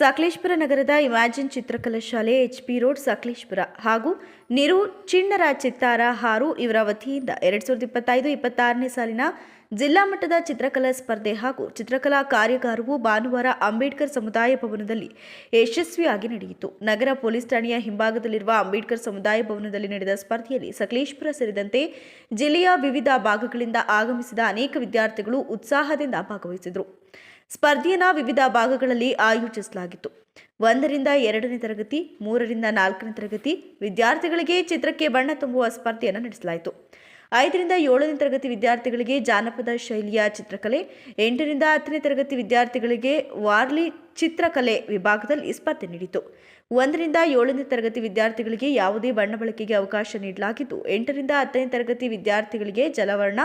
ಸಕಲೇಶ್ಪುರ ನಗರದ ಇಮ್ಯಾಜಿನ್ ಚಿತ್ರಕಲಾ ಶಾಲೆ ಎಚ್ಪಿ ರೋಡ್ ಸಕಲೇಶ್ಪುರ ಹಾಗೂ ನಿರು ಚಿಣ್ಣರ ಚಿತ್ತಾರ ಹಾರು ಇವರ ವತಿಯಿಂದ ಎರಡ್ ಸಾವಿರದ ಇಪ್ಪತ್ತೈದು, ಇಪ್ಪತ್ತಾರನೇ ಸಾಲಿನ ಜಿಲ್ಲಾ ಮಟ್ಟದ ಚಿತ್ರಕಲಾ ಸ್ಪರ್ಧೆ ಹಾಗೂ ಚಿತ್ರಕಲಾ ಕಾರ್ಯಾಗಾರವು ಭಾನುವಾರ ಅಂಬೇಡ್ಕರ್ ಸಮುದಾಯ ಭವನದಲ್ಲಿ ಯಶಸ್ವಿಯಾಗಿ ನಡೆಯಿತು. ನಗರ ಪೊಲೀಸ್ ಠಾಣೆಯ ಹಿಂಭಾಗದಲ್ಲಿರುವ ಅಂಬೇಡ್ಕರ್ ಸಮುದಾಯ ಭವನದಲ್ಲಿ ನಡೆದ ಸ್ಪರ್ಧೆಯಲ್ಲಿ ಸಕಲೇಶ್ಪುರ ಸೇರಿದಂತೆ ಜಿಲ್ಲೆಯ ವಿವಿಧ ಭಾಗಗಳಿಂದ ಆಗಮಿಸಿದ ಅನೇಕ ವಿದ್ಯಾರ್ಥಿಗಳು ಉತ್ಸಾಹದಿಂದ ಭಾಗವಹಿಸಿದರು. ಸ್ಪರ್ಧೆಯನ್ನು ವಿವಿಧ ಭಾಗಗಳಲ್ಲಿ ಆಯೋಜಿಸಲಾಗಿತ್ತು. ಒಂದರಿಂದ ಎರಡನೇ ತರಗತಿ, ಮೂರರಿಂದ ನಾಲ್ಕನೇ ತರಗತಿ ವಿದ್ಯಾರ್ಥಿಗಳಿಗೆ ಚಿತ್ರಕ್ಕೆ ಬಣ್ಣ ತುಂಬುವ ಸ್ಪರ್ಧೆಯನ್ನು ನಡೆಸಲಾಯಿತು. ಐದರಿಂದ ಏಳನೇ ತರಗತಿ ವಿದ್ಯಾರ್ಥಿಗಳಿಗೆ ಜಾನಪದ ಶೈಲಿಯ ಚಿತ್ರಕಲೆ, ಎಂಟರಿಂದ ಹತ್ತನೇ ತರಗತಿ ವಿದ್ಯಾರ್ಥಿಗಳಿಗೆ ವಾರ್ಲಿ ಚಿತ್ರಕಲೆ ವಿಭಾಗದಲ್ಲಿ ಸ್ಪರ್ಧೆ ನೀಡಿತು. ಒಂದರಿಂದ ಏಳನೇ ತರಗತಿ ವಿದ್ಯಾರ್ಥಿಗಳಿಗೆ ಯಾವುದೇ ಬಣ್ಣ ಬಳಕೆಗೆ ಅವಕಾಶ ನೀಡಲಾಗಿದ್ದು, ಎಂಟರಿಂದ ಹತ್ತನೇ ತರಗತಿ ವಿದ್ಯಾರ್ಥಿಗಳಿಗೆ ಜಲವರ್ಣ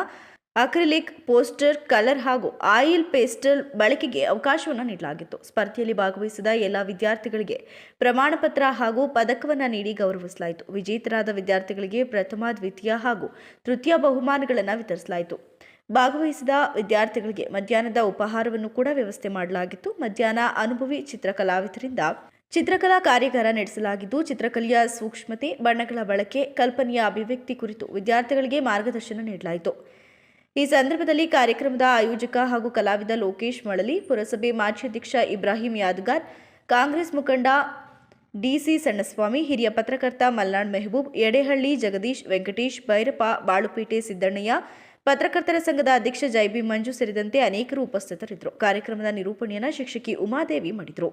ಅಕ್ರಿಲಿಕ್, ಪೋಸ್ಟರ್, ಕಲರ್ ಹಾಗೂ ಆಯಿಲ್ ಪೇಸ್ಟಲ್ ಬಳಕೆಗೆ ಅವಕಾಶವನ್ನು ನೀಡಲಾಗಿತ್ತು. ಸ್ಪರ್ಧೆಯಲ್ಲಿ ಭಾಗವಹಿಸಿದ ಎಲ್ಲ ವಿದ್ಯಾರ್ಥಿಗಳಿಗೆ ಪ್ರಮಾಣ ಪತ್ರ ಹಾಗೂ ಪದಕವನ್ನು ನೀಡಿ ಗೌರವಿಸಲಾಯಿತು. ವಿಜೇತರಾದ ವಿದ್ಯಾರ್ಥಿಗಳಿಗೆ ಪ್ರಥಮ, ದ್ವಿತೀಯ ಹಾಗೂ ತೃತೀಯ ಬಹುಮಾನಗಳನ್ನು ವಿತರಿಸಲಾಯಿತು. ಭಾಗವಹಿಸಿದ ವಿದ್ಯಾರ್ಥಿಗಳಿಗೆ ಮಧ್ಯಾಹ್ನದ ಉಪಹಾರವನ್ನು ಕೂಡ ವ್ಯವಸ್ಥೆ ಮಾಡಲಾಗಿತ್ತು. ಮಧ್ಯಾಹ್ನ ಅನುಭವಿ ಚಿತ್ರಕಲಾವಿದರಿಂದ ಚಿತ್ರಕಲಾ ಕಾರ್ಯಾಗಾರ ನಡೆಸಲಾಗಿದ್ದು, ಚಿತ್ರಕಲೆಯ ಸೂಕ್ಷ್ಮತೆ, ಬಣ್ಣಗಳ ಬಳಕೆ, ಕಲ್ಪನೆಯ ಅಭಿವ್ಯಕ್ತಿ ಕುರಿತು ವಿದ್ಯಾರ್ಥಿಗಳಿಗೆ ಮಾರ್ಗದರ್ಶನ ನೀಡಲಾಯಿತು. ಈ ಸಂದರ್ಭದಲ್ಲಿ ಕಾರ್ಯಕ್ರಮದ ಆಯೋಜಕ ಹಾಗೂ ಕಲಾವಿದ ಲೋಕೇಶ್ ಮಳಲಿ, ಪುರಸಭೆ ಮಾಜಿ ಅಧ್ಯಕ್ಷ ಇಬ್ರಾಹಿಂ ಯಾದ್ಗಾರ್, ಕಾಂಗ್ರೆಸ್ ಮುಖಂಡ ಡಿಸಿ ಸಣ್ಣಸ್ವಾಮಿ, ಹಿರಿಯ ಪತ್ರಕರ್ತ ಮಲ್ನಾಡ್ ಮೆಹಬೂಬ್, ಎಡೆಹಳ್ಳಿ ಜಗದೀಶ್ ವೆಂಕಟೇಶ್, ಭೈರಪ್ಪ ಬಾಳುಪೇಟೆ ಸಿದ್ದಣ್ಣಯ್ಯ, ಪತ್ರಕರ್ತರ ಸಂಘದ ಅಧ್ಯಕ್ಷ ಜೈಬಿ ಮಂಜು ಸೇರಿದಂತೆ ಅನೇಕರು ಉಪಸ್ಥಿತರಿದ್ದರು. ಕಾರ್ಯಕ್ರಮದ ನಿರೂಪಣೆಯನ್ನು ಶಿಕ್ಷಕಿ ಉಮಾದೇವಿ ಮಾಡಿದರು.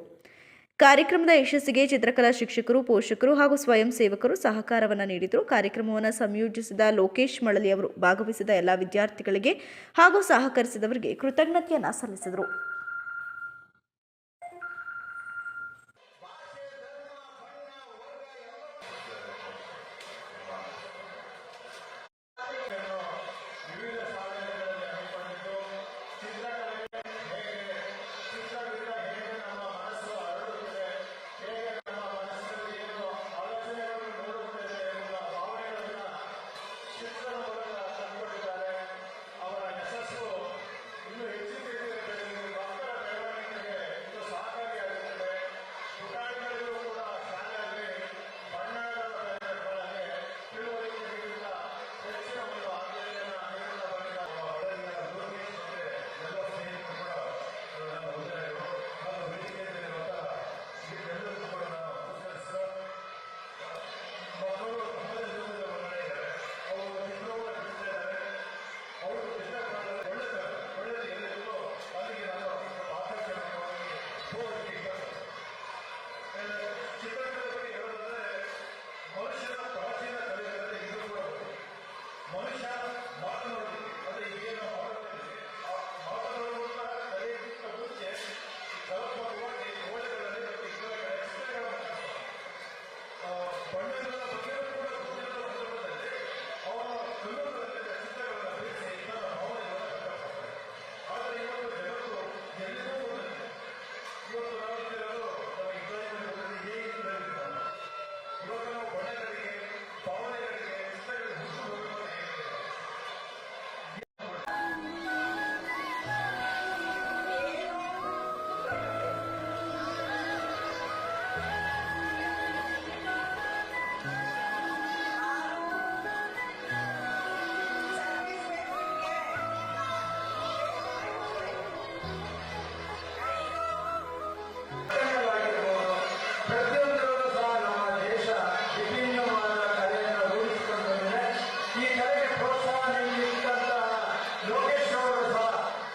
ಕಾರ್ಯಕ್ರಮದ ಯಶಸ್ಸಿಗೆ ಚಿತ್ರಕಲಾ ಶಿಕ್ಷಕರು, ಪೋಷಕರು ಹಾಗೂ ಸ್ವಯಂ ಸೇವಕರು ಸಹಕಾರವನ್ನು ನೀಡಿದರು. ಕಾರ್ಯಕ್ರಮವನ್ನು ಸಂಯೋಜಿಸಿದ ಲೋಕೇಶ್ ಮಳಲಿ ಅವರು ಭಾಗವಹಿಸಿದ ಎಲ್ಲ ವಿದ್ಯಾರ್ಥಿಗಳಿಗೆ ಹಾಗೂ ಸಹಕರಿಸಿದವರಿಗೆ ಕೃತಜ್ಞತೆಯನ್ನು ಸಲ್ಲಿಸಿದರು.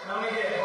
ನಮಗೆ